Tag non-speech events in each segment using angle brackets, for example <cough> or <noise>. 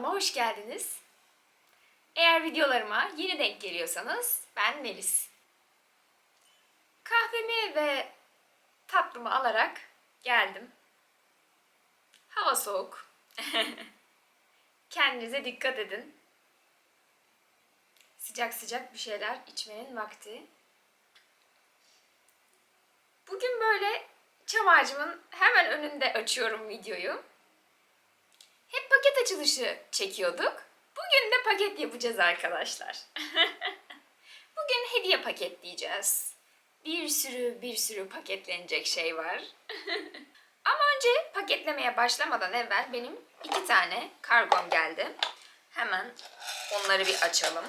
Kanalıma hoş geldiniz. Eğer videolarıma yeni denk geliyorsanız ben Melis. Kahvemi ve tatlımı alarak geldim. Hava soğuk. <laughs> Kendinize dikkat edin. Sıcak sıcak bir şeyler içmenin vakti. Bugün böyle çam ağacımın hemen önünde açıyorum videoyu. Hep paket açılışı çekiyorduk. Bugün de paket yapacağız arkadaşlar. <laughs> Bugün hediye paketleyeceğiz. Bir sürü bir sürü paketlenecek şey var. <laughs> Ama önce paketlemeye başlamadan evvel benim iki tane kargom geldi. Hemen onları bir açalım.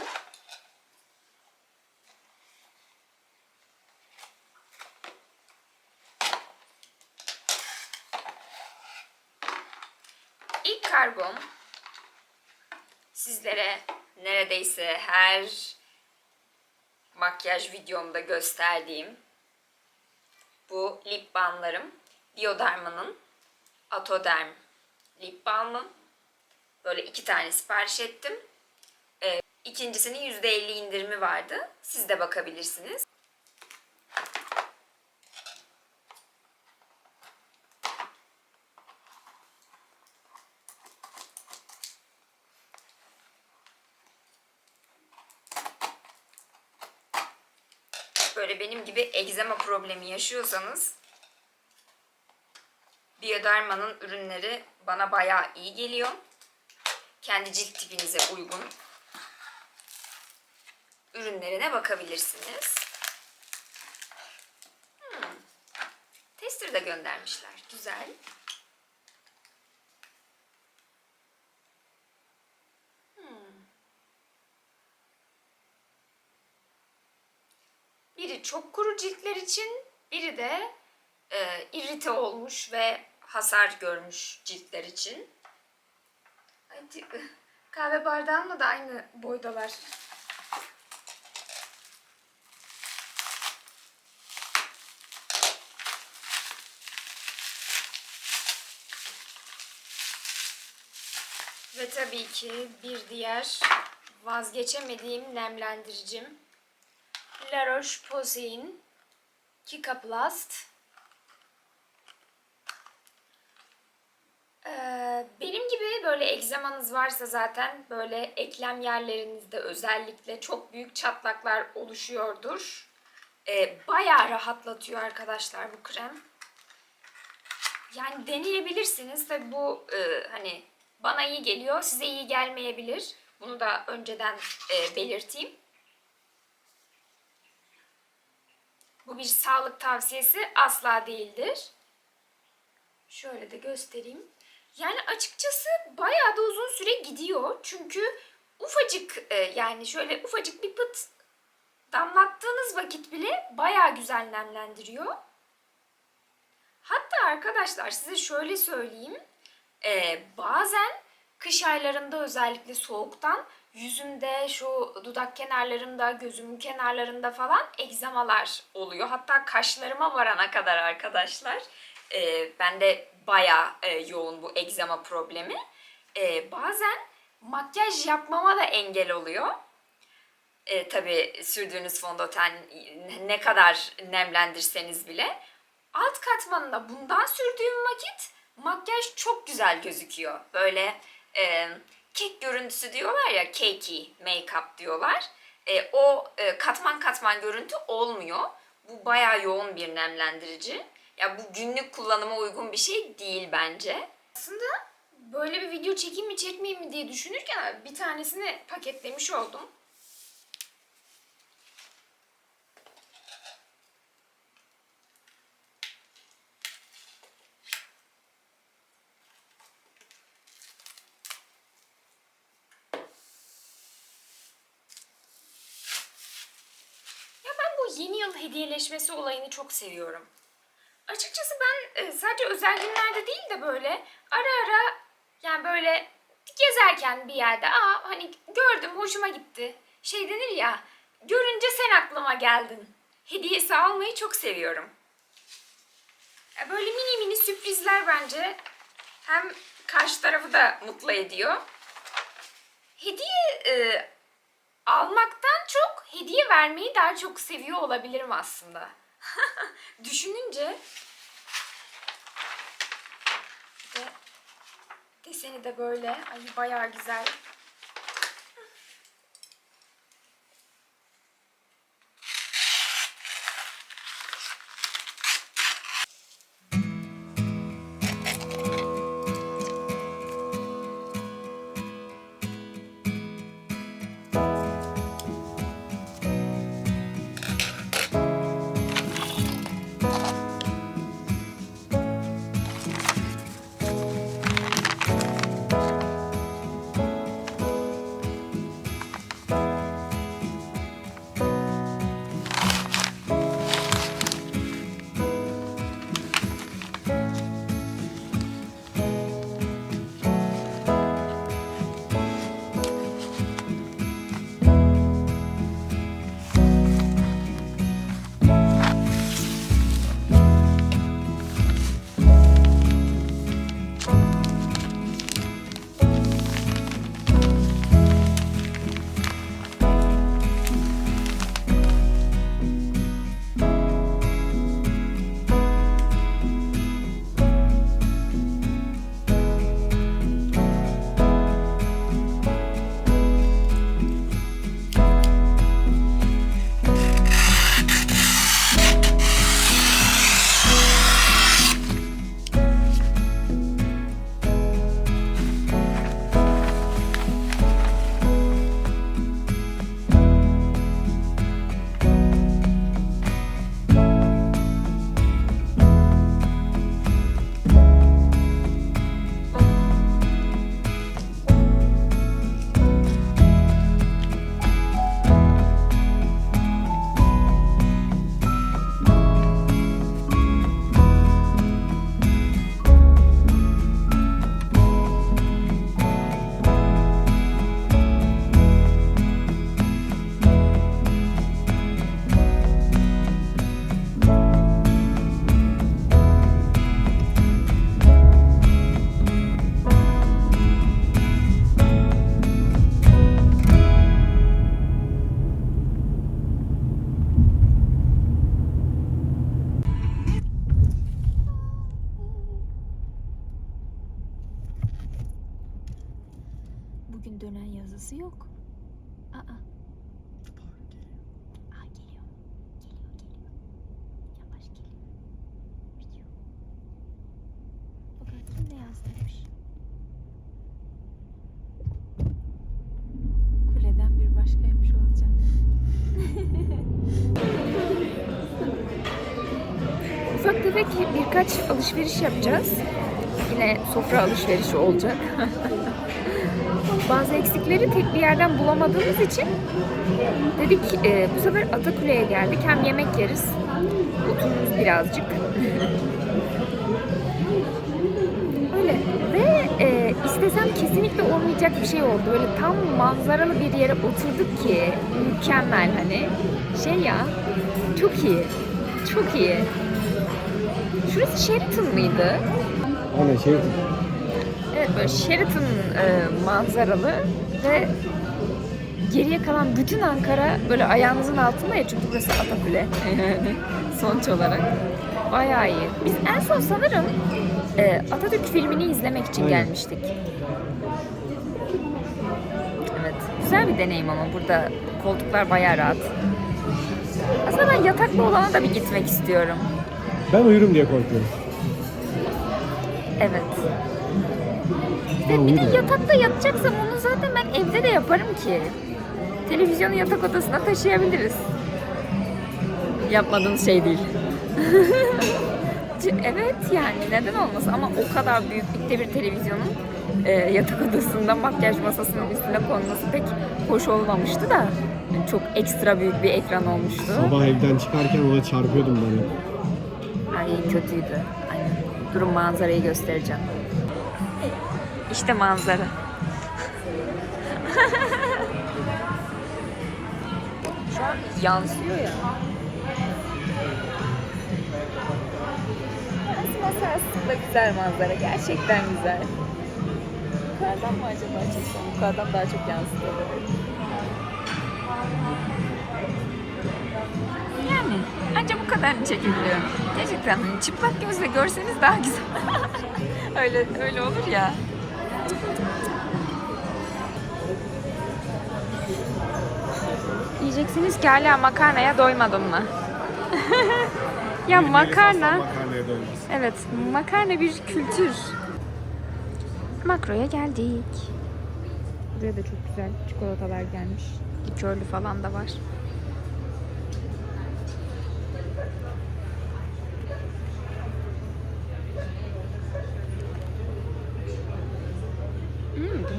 Kargom sizlere neredeyse her makyaj videomda gösterdiğim bu lip balmlarım. Bioderma'nın Atoderm lip balmı. Böyle iki tane sipariş ettim. Ee, ikincisinin %50 indirimi vardı. Siz de bakabilirsiniz. böyle benim gibi egzama problemi yaşıyorsanız Bioderma'nın ürünleri bana bayağı iyi geliyor. Kendi cilt tipinize uygun ürünlerine bakabilirsiniz. Hmm. Tester de göndermişler. Güzel. Çok kuru ciltler için, biri de e, irrite olmuş ve hasar görmüş ciltler için. Ci- <laughs> kahve bardağımla da aynı boydalar. Ve tabii ki bir diğer vazgeçemediğim nemlendiricim La Roche-Posay'in Kika Plast. Ee, benim gibi böyle egzamanız varsa zaten böyle eklem yerlerinizde özellikle çok büyük çatlaklar oluşuyordur. Ee, bayağı rahatlatıyor arkadaşlar bu krem. Yani deneyebilirsiniz. Tabi bu e, hani bana iyi geliyor, size iyi gelmeyebilir. Bunu da önceden e, belirteyim. Bu bir sağlık tavsiyesi asla değildir. Şöyle de göstereyim. Yani açıkçası bayağı da uzun süre gidiyor. Çünkü ufacık e, yani şöyle ufacık bir pıt damlattığınız vakit bile bayağı güzel nemlendiriyor. Hatta arkadaşlar size şöyle söyleyeyim. E, bazen kış aylarında özellikle soğuktan yüzümde, şu dudak kenarlarımda, gözümün kenarlarında falan egzamalar oluyor. Hatta kaşlarıma varana kadar arkadaşlar. E, bende bayağı e, yoğun bu egzama problemi. E, bazen makyaj yapmama da engel oluyor. E, tabii sürdüğünüz fondöten ne kadar nemlendirseniz bile. Alt katmanında bundan sürdüğüm vakit makyaj çok güzel gözüküyor. Böyle e, kek görüntüsü diyorlar ya, cakey make-up diyorlar. E, o e, katman katman görüntü olmuyor. Bu bayağı yoğun bir nemlendirici. Ya bu günlük kullanıma uygun bir şey değil bence. Aslında böyle bir video çekeyim mi çekmeyeyim mi diye düşünürken bir tanesini paketlemiş oldum. Ya ben bu yeni yıl hediyeleşmesi olayını çok seviyorum. Açıkçası ben e, sadece özel günlerde değil de böyle ara ara yani böyle gezerken bir yerde aa hani gördüm hoşuma gitti. Şey denir ya görünce sen aklıma geldin. Hediyesi almayı çok seviyorum. Ya böyle mini mini sürprizler bence hem karşı tarafı da mutlu ediyor. Hediye e, almaktan çok hediye vermeyi daha çok seviyor olabilirim aslında. <laughs> Düşününce de deseni de böyle. Ay bayağı güzel. Ufak tefek birkaç alışveriş yapacağız. Yine sofra alışverişi olacak. <laughs> Bazı eksikleri tek bir yerden bulamadığımız için dedik e, bu sefer Atakule'ye geldik. Hem yemek yeriz, otururuz birazcık. <laughs> Öyle ve e, istesem kesinlikle olmayacak bir şey oldu. Böyle tam manzaralı bir yere oturduk ki mükemmel hani şey ya çok iyi, çok iyi. Şurası Sheraton mıydı? Aynen şey Evet böyle Sheraton e, manzaralı ve geriye kalan bütün Ankara böyle ayağınızın altında ya çünkü burası Atakule <laughs> sonuç olarak. Bayağı iyi. Biz en son sanırım e, Atatürk filmini izlemek için Aynen. gelmiştik. Evet. Güzel bir deneyim ama burada koltuklar bayağı rahat. Aslında ben yataklı olana da bir gitmek istiyorum. Ben uyurum diye korkuyorum. Evet. Ben Bir de yatakta yatacaksam onu zaten ben evde de yaparım ki. Televizyonu yatak odasına taşıyabiliriz. Yapmadığınız şey değil. <laughs> Evet yani neden olmasın ama o kadar büyüklükte bir televizyonun e, yatak odasında makyaj masasının üstüne konması pek hoş olmamıştı da çok ekstra büyük bir ekran olmuştu. Sabah evden çıkarken ona çarpıyordum böyle. Ay kötüydü. Aynen. Durun manzarayı göstereceğim. İşte manzara. <laughs> Şu an yansıyor ya. Aslında aslında güzel manzara. Gerçekten güzel. Yukarıdan mı acaba çeksem? Yukarıdan daha çok yansıtıyor. Yani ancak bu kadar çekebiliyor. Gerçekten hani çıplak gözle görseniz daha güzel. <laughs> öyle öyle olur ya. Diyeceksiniz ki hala makarnaya doymadın mı? <laughs> ya makarna... Makarnaya doymaz. Evet, makarna bir kültür. Makroya geldik. Buraya da çok güzel çikolatalar gelmiş. Likörlü falan da var.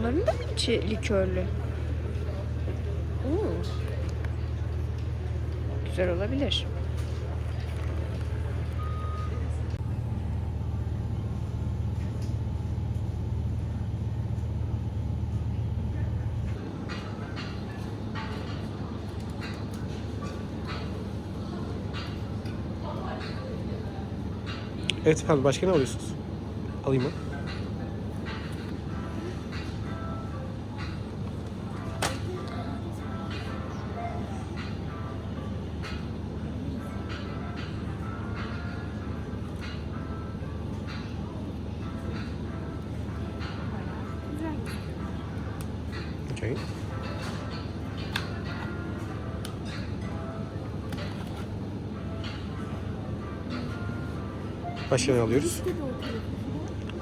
Bunların da mı içi likörlü? Oo. Güzel olabilir. Evet efendim başka ne alıyorsunuz? Alayım mı? Ne alıyoruz?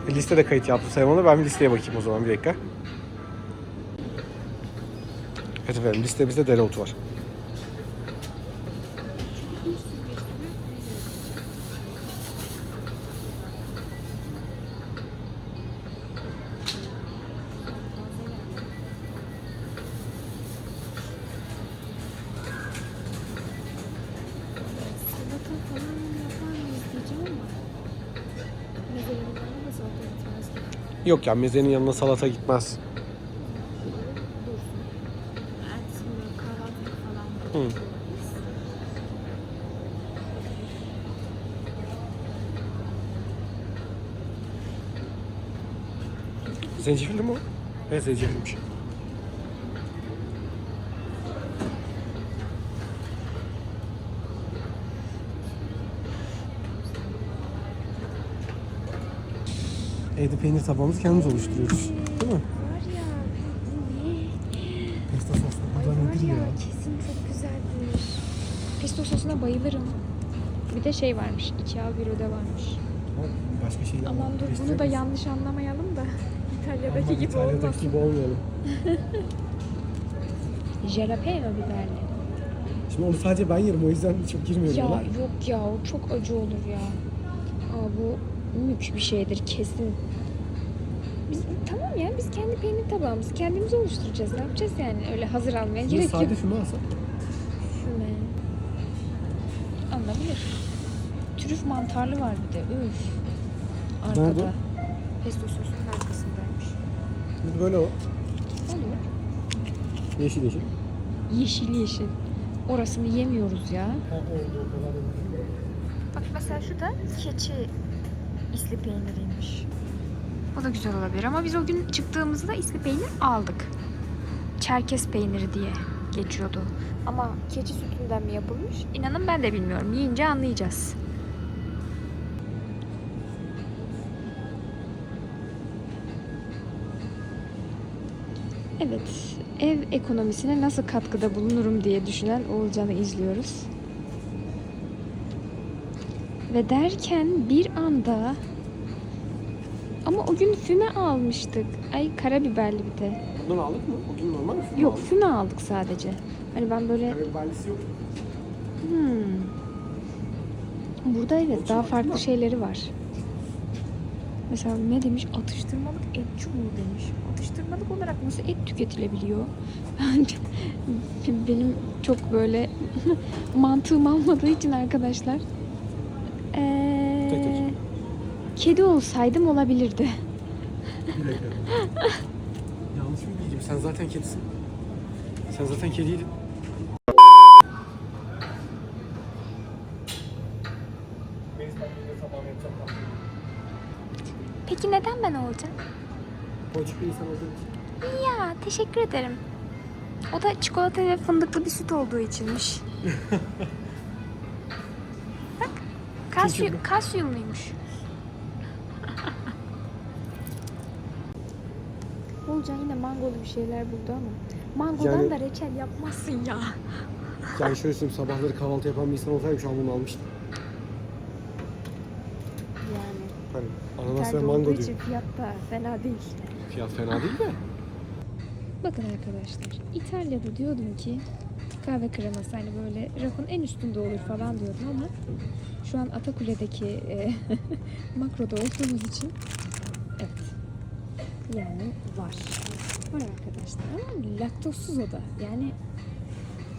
E, Listede kayıt yaptım sayın onu. Ben bir listeye bakayım o zaman bir dakika. Evet efendim listemizde dereotu var. Yok ya mezenin yanına salata gitmez. Hı. Zencefilli mi o? Evet zencefilmiş. Evde peynir tabağımızı kendimiz oluşturuyoruz. Değil mi? Var ya ne? Pesto soslu. Bu da nedir ya kesin çok güzeldir. Pesto sosuna bayılırım. Bir de şey varmış. bir öde varmış. Başka şey Aman dur bunu da yanlış anlamayalım da. <laughs> İtalya'daki gibi İtalya'daki olmasın. gibi olmayalım. <laughs> Jalapeno biberli. Şimdi onu sadece ben yerim o yüzden çok girmiyorum Ya ona. yok ya o çok acı olur ya. Aa bu mük bir şeydir kesin. Biz, tamam ya biz kendi peynir tabağımızı kendimiz oluşturacağız. Ne yapacağız yani? Öyle hazır almaya Şimdi gerek yok. sade füme alsak. Füme. Anlabilir. Trüf mantarlı var bir de. Üf. Arkada. Nerede? Pesto sosunun arkasındaymış. Şimdi böyle o. Olur. Yeşil yeşil. Yeşil yeşil. Orasını yemiyoruz ya. Ha oldu o kadar Bak mesela şu da keçi isli peyniriymiş. O da güzel olabilir ama biz o gün çıktığımızda isli peynir aldık. Çerkez peyniri diye geçiyordu. Ama keçi sütünden mi yapılmış? İnanın ben de bilmiyorum. Yiyince anlayacağız. Evet, ev ekonomisine nasıl katkıda bulunurum diye düşünen Oğulcan'ı izliyoruz. Ve derken bir anda ama o gün füme almıştık. Ay karabiberli bir de. Bundan aldık mı? O gün normal mi? füme Yok aldık? füme aldık sadece. Hani ben böyle Karabiberlisi yok. hmm. Burada evet daha farklı mı? şeyleri var. Mesela ne demiş? Atıştırmalık et çubuğu demiş. Atıştırmalık olarak nasıl et tüketilebiliyor? <laughs> Benim çok böyle <laughs> mantığım almadığı için arkadaşlar. Tek. kedi olsaydım olabilirdi. Bir dakika. Yanlış mı diyeceğim? Sen zaten kedisin. Sen zaten kediydin. Peki neden ben olacağım? Ponçik bir insan olduğum için. Ya teşekkür ederim. O da çikolata ve fındıklı bir süt olduğu içinmiş. <laughs> Kalsiyum, kalsiyumluymuş. Olcan yine mangolu bir şeyler buldu ama. Mangodan Yani- da reçel yapmazsın ya. <laughs> Yani şöyle söyleyeyim sabahları kahvaltı yapan bir insan olsaydım şu an bunu almıştım. Yani. Hani ananas ve Tercih mango olduğu diyor. için fiyat da fena değil. Fiyat fena değil de. Bakın arkadaşlar, İtalya'da diyordum ki kahve kreması hani böyle rafın en üstünde olur falan diyordum ama şu an Atakule'deki e, <laughs> makroda olduğumuz için evet yani var. Var arkadaşlar ama laktozsuz o da yani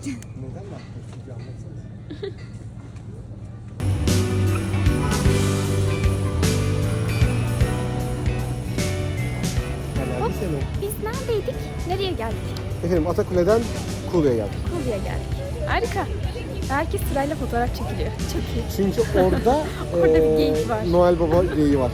Neden laktozsuz bir anlatsanız. Biz neredeydik? Nereye geldik? Efendim Atakule'den Kulu'ya geldik. Kulu'ya geldik. Harika. Herkes sırayla fotoğraf çekiliyor. Çok iyi. Çünkü orada, <laughs> Orada bir eee, geyik var. Noel Baba geyiği var.